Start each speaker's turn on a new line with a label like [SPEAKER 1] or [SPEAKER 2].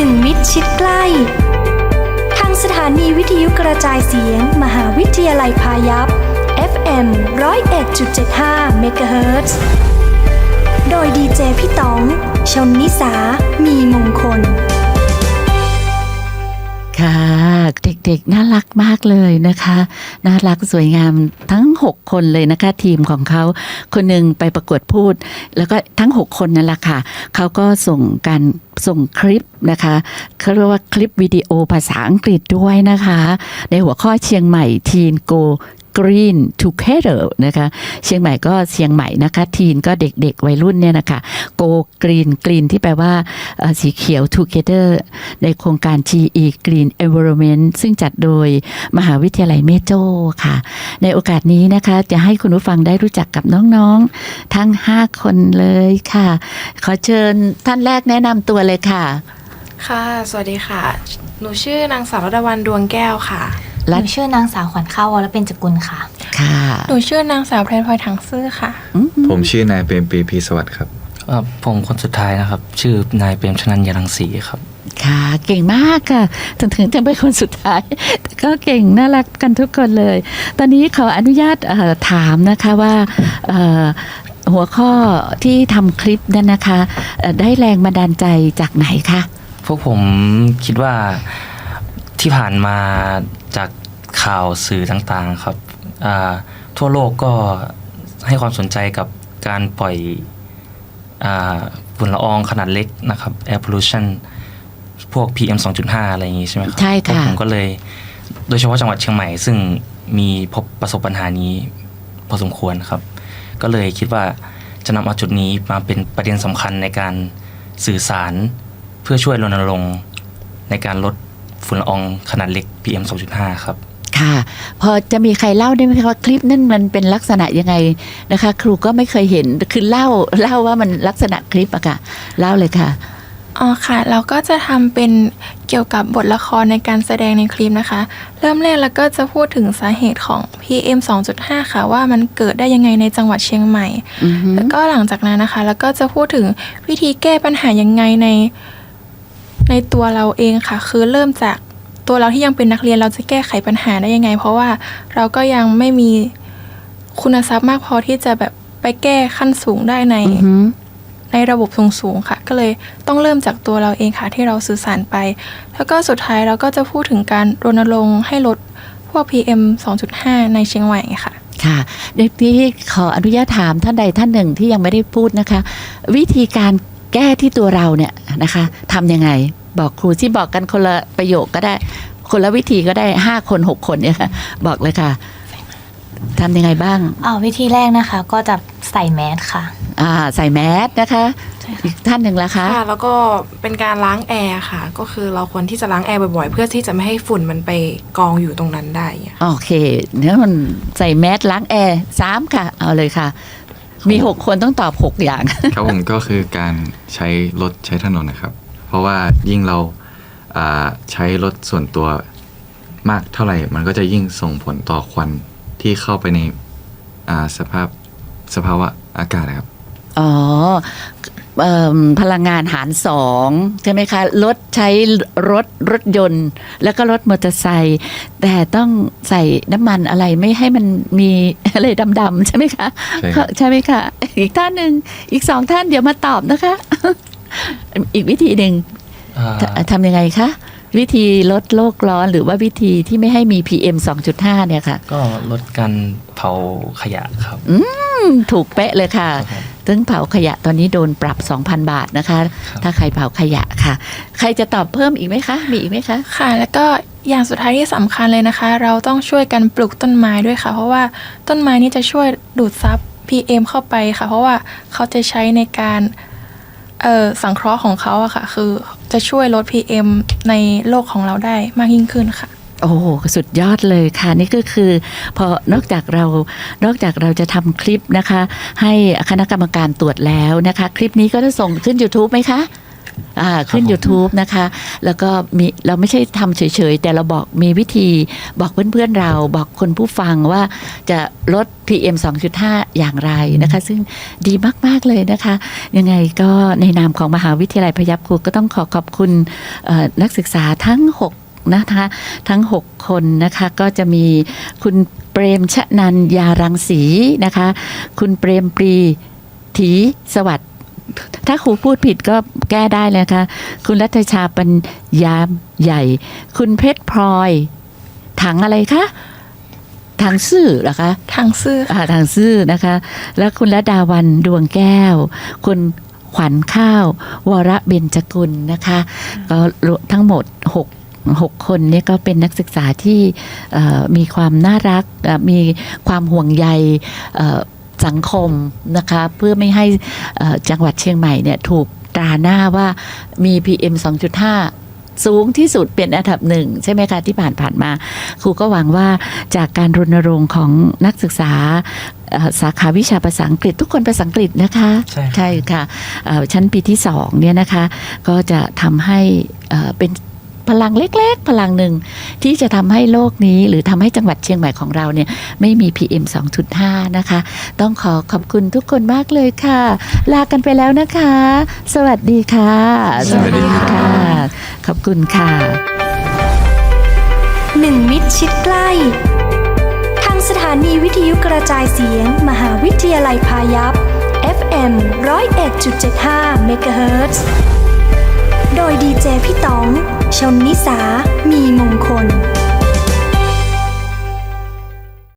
[SPEAKER 1] นึ่งมิตรชิดใกล้ ทางสถานีวิทยุกระจายเสียง มหาวิทยาลัยพายัพ FM 101.75เมกะเฮิรตซ์โดยดีเจพี่ต๋อง ชนนิสา มีมงคล
[SPEAKER 2] ค่ะ เด็กๆ น่ารักมากเลยนะคะ น่ารักสวยงามทั้ง 6 คนเลยนะคะ ทีมของเขาคนหนึ่งไปประกวดพูด แล้วก็ทั้ง 6 คนนั่นแหละค่ะเขาก็ส่งการส่งคลิปนะคะเขาเรียกว่าคลิปวิดีโอภาษาอังกฤษด้วยนะคะ ในหัวข้อเชียงใหม่ทีนโก Green Together นะคะเชียงใหม่ก็เชียงใหม่นะคะทีนก็เด็กๆวัยรุ่นเนี่ยนะคะ Go Green Green ที่แปลว่าสีเขียว Together ในโครงการ GE Green Environment ซึ่งจัดโดยมหาวิทยาลัยเมโจ้ค่ะ ในโอกาสนี้นะคะจะให้คุณผู้ฟังได้รู้จักกับน้องๆ ทั้ง 5 คนเลยค่ะ ขอเชิญท่านแรกแนะนำตัวเลยค่ะ
[SPEAKER 3] ค่ะ สวัสดีค่ะ หนูชื่อนางสาวรัตวันดวงแก้วค่ะ
[SPEAKER 4] หนูชื่อนางสาวขวัญข้าววรเป็นจกุลค่ะ
[SPEAKER 2] ค่ะ
[SPEAKER 3] หนูชื่อนางสาวเพลนพลอยถังซื่อค่ะ
[SPEAKER 2] อืม
[SPEAKER 5] ผมชื่อนายเปรมปรีพีสวัสดิ์ครับ
[SPEAKER 6] เอ่อผมคนสุดท้ายนะครับ ชื่อนายเปรมชนันยารังสีครับ
[SPEAKER 2] ค่ะเก่งมากค่ะถึงถึงจะเป็นคนสุดท้าย แต่ก็เก่งน่ารักกันทุกคนเลย ตอนนี้ขออนุญาตเอ่อถามนะคะว่าเอ่อหัวข้อที่ทำคลิปนั้นนะคะเอ่อได้แรงบันดาลใจจากไหนคะ
[SPEAKER 6] พวกผมคิดว่าที่ผ่านมาจาก ข่าวสื่อต่างๆครับอ่าทั่วโลกก็ให้ความสนใจกับการปล่อยอาฝุ่นละอองขนาดเล็กนะครับ air pollution พวก PM 2.5 อะไรอย่างงี้ใช่ไหมครับ
[SPEAKER 2] ใช่ค่ะ
[SPEAKER 6] พวกผมก็เลย โดยเฉพาะจังหวัดเชียงใหม่ ซึ่งมีพบประสบปัญหานี้พอสมควรครับ ก็เลยคิดว่าจะนำเอาจุดนี้มาเป็นประเด็นสำคัญในการสื่อสารเพื่อช่วยรณรงค์ในการลดฝุ่นละอองขนาดเล็ก PM 2.5 ครับ
[SPEAKER 2] ค่ะ พอจะมีใครเล่าได้ไหมคะว่าคลิปนั้นมันเป็นลักษณะยังไงนะคะ ครูก็ไม่เคยเห็นคือเล่าเล่าว่ามันลักษณะคลิปอะค่ะเล่าเลยค่ะ
[SPEAKER 3] อ๋อค่ะ เราก็จะทำเป็นเกี่ยวกับบทละครในการแสดงในคลิปนะคะ เริ่มแรกแล้วก็จะพูดถึงสาเหตุของ PM 2.5 ค่ะว่ามันเกิดได้ยังไงในจังหวัดเชียงใหม่
[SPEAKER 2] อือฮึ
[SPEAKER 3] แล้วก็หลังจากนั้นนะคะ แล้วก็จะพูดถึงวิธีแก้ปัญหายังไงในในตัวเราเองค่ะ คือเริ่มจาก ตัวเราที่ยังเป็นนักเรียนเราจะแก้ไขปัญหาได้ยังไง เพราะว่าเราก็ยังไม่มีคุณทรัพย์มากพอที่จะแบบไปแก้ขั้นสูงได้ใน
[SPEAKER 2] อือฮึ
[SPEAKER 3] ในระบบสูงๆค่ะ ก็เลยต้องเริ่มจากตัวเราเองค่ะที่เราสื่อสารไป แล้วก็สุดท้ายเราก็จะพูดถึงการรณรงค์ให้ลดพวก PM 2.5 ในเชียงใหม่ค่ะ
[SPEAKER 2] ค่ะเด็กที่ขออนุญาตถามท่านใดท่านหนึ่งที่ยังไม่ได้พูดนะคะ วิธีการแก้ที่ตัวเราเนี่ยนะคะทำยังไง บอกครูที่บอกกันคนละประโยคก็ได้ คนละวิธีก็ได้ห้าคนหกคนเนี่ยค่ะ บอกเลยค่ะทำยังไงบ้าง
[SPEAKER 4] อ่าวิธีแรกนะคะ ก็จะใส่แมสค่ะ
[SPEAKER 2] อ่า ใส่แมสนะคะอีกท่านหนึ่งละคะ
[SPEAKER 3] ค่ะแล้วก็เป็นการล้างแอร์ค่ะ ก็คือเราควรที่จะล้างแอร์บ่อยๆ เพื่อที่จะไม่ให้ฝุ่นมันไปกองอยู่ตรงนั้นได้ค่ะ
[SPEAKER 2] โอเคเนี่ยมันใส่แมสล้างแอร์สามค่ะ เอาเลยค่ะ มีหกคนต้องตอบหกอย่าง
[SPEAKER 5] ครับผมก็คือการใช้รถใช้ถนนนะครับ เพราะว่ายิ่งเราอ่าใช้รถส่วนตัวมากเท่าไหร่ มันก็จะยิ่งส่งผลต่อควันที่เข้าไปในอ่าสภาพสภาวะอากาศนะครับ
[SPEAKER 2] อ๋อเอิ่มพลังงานหารสองใช่ไหมคะรถใช้รถรถยนต์ แล้วก็รถมอเตอร์ไซค์แต่ต้องใส่น้ำมันอะไรไม่ให้มันมีอะไรดำๆใช่ไหมคะ
[SPEAKER 5] ใช่ครับ
[SPEAKER 2] ใช่ไหมคะ อีกท่านหนึ่งอีกสองท่านเดี๋ยวมาตอบนะคะ อีกวิธีหนึ่ง
[SPEAKER 6] อ่า
[SPEAKER 2] ทำยังไงคะ วิธีลดโลกร้อนหรือว่าวิธีที่ไม่ให้มี PM 2.5 เนี่ยค่ะ
[SPEAKER 6] ก็ลดการเผาขยะครับ
[SPEAKER 2] อืม ถูกเป๊ะเลยค่ะ
[SPEAKER 6] ครับผม
[SPEAKER 2] ซึ่งเผาขยะตอนนี้โดนปรับ 2,000 บาทนะคะ
[SPEAKER 6] ครับ
[SPEAKER 2] ถ้าใครเผาขยะค่ะ ใครจะตอบเพิ่มอีกไหมคะ มีอีกไหมคะ
[SPEAKER 3] ค่ะ แล้วก็อย่างสุดท้ายที่สำคัญเลยนะคะ เราต้องช่วยกันปลูกต้นไม้ด้วยค่ะ เพราะว่าต้นไม้นี่จะช่วยดูดซับ PM เข้าไปค่ะ เพราะว่าเขาจะใช้ในการ เอ่อสังเคราะห์ของเขาอะค่ะ คือจะช่วยลด PM ในโลกของเราได้มากยิ่งขึ้นค่ะ
[SPEAKER 2] โอ้โหสุดยอดเลยค่ะ นี่ก็คือพอนอกจากเรานอกจากเราจะทำคลิปนะคะ ให้คณะกรรมการตรวจแล้วนะคะ คลิปนี้ก็จะส่งขึ้น YouTube ไหมคะ อ่าขึ้น
[SPEAKER 6] ผม
[SPEAKER 2] YouTube นะคะ แล้วก็มีเราไม่ใช่ทำเฉยๆ แต่เราบอกมีวิธีบอกเพื่อนๆเราบอกคนผู้ฟังว่าจะลด PM 2.5 อย่างไรนะคะ ซึ่งดีมากๆเลยนะคะ ยังไงก็ในนามของมหาวิทยาลัยพยัพครูก็ต้องขอขอบคุณเอ่อนักศึกษาทั้ง 6นะคะทั้ง 6 คนนะคะก็จะมีคุณเปรมชนันยารังสีนะคะ คุณเปรมปรีถีสวัสดิ์ ถ้าครูพูดผิดก็แก้ได้เลยนะคะคุณรัตชาปัญญามใหญ่ คุณเพชรพลอย ถังอะไรคะถังซื่อเหรอคะ
[SPEAKER 3] ทางซื่อค่ะ
[SPEAKER 2] อ่าทางซื่อนะคะ แล้วคุณระดาวันดวงแก้ว คุณขวัญข้าว วรเบญจกุลนะคะ ก็รวมทั้งหมดหกหกคนเนี่ยก็เป็นนักศึกษาที่เอ่อมีความน่ารักเอ่อมีความห่วงใยเอ่อ สังคมนะคะเพื่อไม่ให้เอ่อจังหวัดเชียงใหม่เนี่ยถูกตราหน้าว่ามี PM 2.5สูงที่สุดเป็นอันดับหนึ่งใช่ไหมคะที่ผ่านผ่านมา ครูก็หวังว่าจากการรณรงค์ของนักศึกษาเอ่อสาขาวิชาภาษาอังกฤษทุกคนภาษาอังกฤษนะคะ
[SPEAKER 6] ใช่ครับ
[SPEAKER 2] ใช่ค่ะเอ่อชั้นปีที่สองเนี่ยนะคะ ก็จะทำให้เอ่อเป็น พลังเล็ก ๆ พลังหนึ่งที่จะทำให้โลกนี้ หรือทำให้จังหวัดเชียงใหม่ของเราเนี่ยไม่มี PM 2.5 นะคะ ต้องขอขอบคุณทุกคนมากเลยค่ะ ลากันไปแล้วนะคะ สวัสดีค่ะ
[SPEAKER 5] สวัสดีครับ
[SPEAKER 2] ค่ะ ขอบคุณค่ะ
[SPEAKER 1] หนึ่งมิตรชิดใกล้ทางสถานีวิทยุกระจายเสียง มหาวิทยาลัยพายัพ FM 101.75เมกะเฮิรตซ์ โดยดีเจพี่ต๋อง ชนนิสา มีมงคล